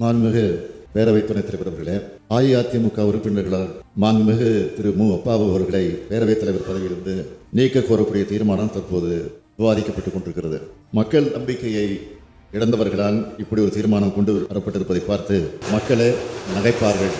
மாண்புமிகு பேரவை துணைத் தலைவர் அவர்களே அஇஅதிமுக உறுப்பினர்களால் மாண்புமிகு திரு மு. அப்பாவு அவர்களை பேரவைத் தலைவர் பதவியிலிருந்து நீக்க கோரக்கூடிய தீர்மானம் தற்போது விவாதிக்கப்பட்டுக் கொண்டிருக்கிறது. மக்கள் நம்பிக்கையை இழந்தவர்களால் இப்படி ஒரு தீர்மானம் கொண்டு வரப்பட்டிருப்பதை பார்த்து மக்களே நகைப்பார்கள்.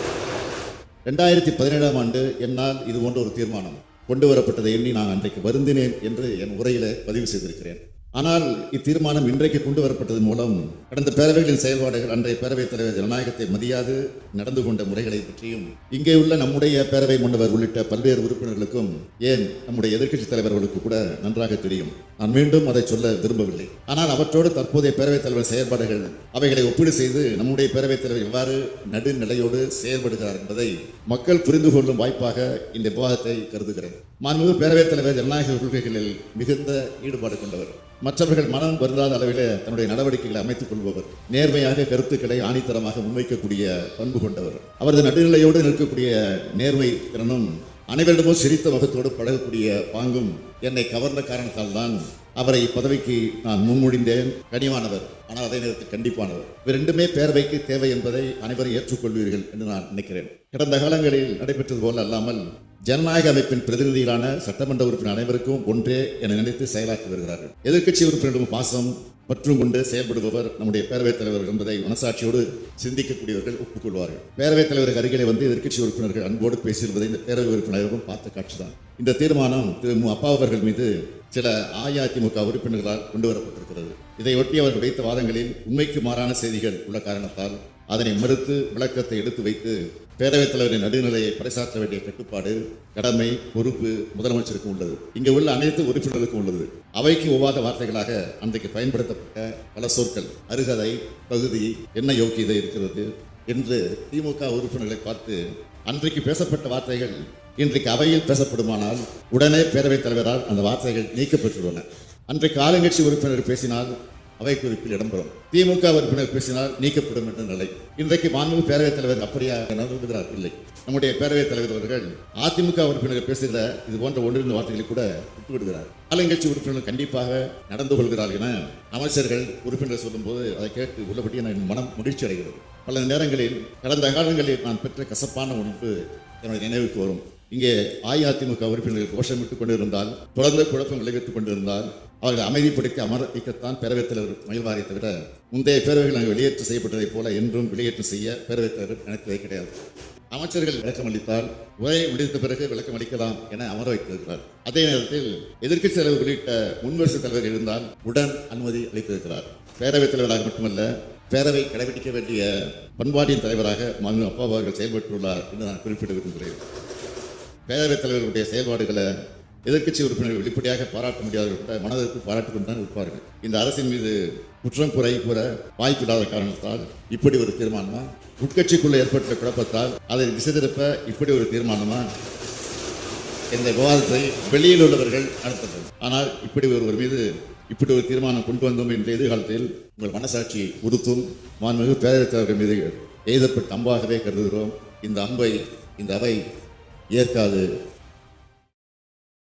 ரெண்டாயிரத்தி பதினேழாம் ஆண்டு என்னால் இது போன்ற ஒரு தீர்மானம் கொண்டு வரப்பட்டதை எண்ணி நான் அன்றைக்கு வருந்தினேன் என்று என் உரையில பதிவு செய்திருக்கிறேன். ஆனால் இத்தீர்மானம் இன்றைக்கு கொண்டு வரப்பட்டது மூலம் கடந்த பேரவைகளின் செயல்பாடுகள் அன்றைய பேரவைத் தலைவர் ஜனநாயகத்தை மதியாது நடந்து கொண்ட முறைகளை பற்றியும் இங்கே உள்ள நம்முடைய பேரவை முன்னவர் உள்ளிட்ட பல்வேறு உறுப்பினர்களுக்கும் ஏன் நம்முடைய எதிர்க்கட்சித் தலைவர்களுக்கு கூட நன்றாக தெரியும். நான் மீண்டும் அதை சொல்ல விரும்பவில்லை. ஆனால் அவற்றோடு தற்போதைய பேரவைத் தலைவர் செயற்பாடுகள் அவைகளை ஒப்பீடு செய்து நம்முடைய பேரவைத் தலைவர் எவ்வாறு நடுநிலையோடு செயல்படுகிறார் என்பதை மக்கள் புரிந்து கொள்ளும் வாய்ப்பாக இந்த விவாதத்தை கருதுகிறேன். மாண்புமிகு பேரவைத் தலைவர் ஜனநாயக கொள்கைகளில் மிகுந்த ஈடுபாடு கொண்டவர். மற்றவர்கள் மனம் வருந்தாத அளவிலே தன்னுடைய நடவடிக்கைகளை அமைத்துக் கொள்பவர். நேர்மையாக கருத்துக்களை ஆணித்தரமாக முன்வைக்கக்கூடிய பண்பு கொண்டவர். அவரது நடுநிலையோடு நிற்கக்கூடிய நேர்மை திறனும் அனைவரிடமும் சிரித்த முகத்தோடு பழகக்கூடிய பாங்கும் என்னை கவர்ந்த காரணத்தால் தான் அவரை பதவிக்கு நான் முன்மொழிந்தேன். கனிவானவர். ஆனால் அதே நேரத்தில் கண்டிப்பானவர். இவை ரெண்டுமே பேரவைக்கு தேவை என்பதை அனைவரும் ஏற்றுக்கொள்வீர்கள் என்று நான் நினைக்கிறேன். கடந்த காலங்களில் நடைபெற்றது போல அல்லாமல் ஜனநாயக அமைப்பின் பிரதிநிதிகளான சட்டமன்ற உறுப்பினர் அனைவருக்கும் ஒன்றே என நினைத்து செயலாற்றி வருகிறார்கள். எதிர்க்கட்சி உறுப்பினரிடம் பாசம் பற்றும் கொண்டு செயல்படுபவர் நம்முடைய பேரவைத் தலைவர் என்பதை மனசாட்சியோடு சிந்திக்கக்கூடியவர்கள் ஒப்புக்கொள்வார்கள். பேரவைத் தலைவர் அருகிலே வந்து எதிர்க்கட்சி உறுப்பினர்கள் அன்போடு பேசியிருப்பதை இந்த பேரவை உறுப்பினர்களும் பார்த்த காட்சிதான். இந்த தீர்மானம் திரு மு. அப்பா அவர்கள் மீது சில அஇஅதிமுக உறுப்பினர்களால் கொண்டு வரப்பட்டிருக்கிறது. இதையொட்டி அவர் வைத்த வாதங்களில் உண்மைக்கு மாறான செய்திகள் உள்ள காரணத்தால் அதனை மறுத்து விளக்கத்தை எடுத்து வைத்து பேரவைத் தலைவரின் நடுநிலையை பறைசாற்ற வேண்டிய கட்டுப்பாடு கடமை பொறுப்பு முதலமைச்சருக்கு உள்ளது. இங்கே உள்ள அனைத்து உறுப்பினர்களுக்கும் உள்ளது. அவைக்கு ஒவ்வாத வார்த்தைகளாக அன்றைக்கு பயன்படுத்தப்பட்ட பல சொற்கள். அருகதை பகுதி என்ன யோக்கியதை இருக்கிறது என்று திமுக உறுப்பினர்களை பார்த்து அன்றைக்கு பேசப்பட்ட வார்த்தைகள் இன்றைக்கு அவையில் பேசப்படுமானால் உடனே பேரவைத் தலைவரால் அந்த வார்த்தைகள் நீக்கப்பட்டுள்ளன. அன்றைக்கு ஆளுங்கட்சி உறுப்பினர் பேசினால் அவை குறிப்பில் இடம்பெறும். திமுக உறுப்பினர் பேசினால் நீக்கப்படும் என்ற நிலை. இன்றைக்கு மாண்பு பேரவைத் தலைவர் அப்படியா நடந்துகிறார் இல்லை. நம்முடைய பேரவைத் தலைவர் அவர்கள் அதிமுக உறுப்பினர் பேசுகிற இது போன்ற ஒன்றிருந்த வார்த்தைகளை கூட விட்டுவிடுகிறார். ஆளுங்கட்சி உறுப்பினர்கள் கண்டிப்பாக நடந்து கொள்கிறார்கள் என அமைச்சர்கள் உறுப்பினர் சொல்லும்போது அதை கேட்டு உள்ளபடி என் மனம் மகிழ்ச்சி அடைகிறது. பல நேரங்களில் கடந்த காலங்களில் நான் பெற்ற கசப்பான உணர்வு என்னுடைய நினைவுக்கு வரும். இங்கே அஇஅதிமுக உறுப்பினர்கள் கோஷமிட்டுக் கொண்டிருந்தால் தொடர்ந்து குழப்பம் விளைவித்துக் கொண்டிருந்தால் அவர்கள் அமைதிப்படுத்தி அமர வைக்கத்தான் பேரவைத் தலைவர் மகிழ்வாரை தவிர முந்தைய பேரவைகள் நாங்கள் வெளியேற்றம் செய்யப்பட்டதைப் போல என்றும் வெளியேற்றம் செய்ய பேரவைத் தலைவர் நினைத்ததே கிடையாது. அமைச்சர்கள் விளக்கம் அளித்தால் உரையை முடித்த பிறகு விளக்கம் அளிக்கலாம் என அமர வைத்திருக்கிறார் அதே நேரத்தில் எதிர்க்கட்சி தலைவர் உள்ளிட்ட முன்வரிசை தலைவர் இருந்தால் உடன் அனுமதி அளித்திருக்கிறார். பேரவைத் தலைவராக மட்டுமல்ல பேரவை கடைபிடிக்க வேண்டிய பண்பாட்டின் தலைவராக மாநில அப்பா அவர்கள் செயல்பட்டுள்ளார் என்று நான் குறிப்பிட விரும்புகிறேன். பேரவைத் தலைவர்களுடைய செயல்பாடுகளை எதிர்க்கட்சி உறுப்பினர்கள் வெளிப்படையாக பாராட்ட முடியாதவர்கள் கூட மனதிற்கு பாராட்டிக் கொண்டு தான் இருப்பார்கள். இந்த அரசின் மீது குற்றம் குறை கூற வாய்ப்பில்லாத காரணத்தால் இப்படி ஒரு தீர்மானமா? உட்கட்சிக்குள்ள ஏற்பட்ட குழப்பத்தால் அதை திசை திருப்ப இப்படி ஒரு தீர்மானமா? இந்த விவாதத்தை வெளியில் உள்ளவர்கள் நடத்தப்படும் ஆனால் இப்படி ஒருவர் மீது இப்படி ஒரு தீர்மானம் கொண்டு வந்தோம் என்ற எதிர்காலத்தில் உங்கள் மனசாட்சியை உறுத்தும் மாண்புமிகு பேரவைத் தலைவர்கள் மீது எய்தப்பட்ட அம்பாகவே கருதுகிறோம். இந்த அம்பை இந்த அவை ஏற்காது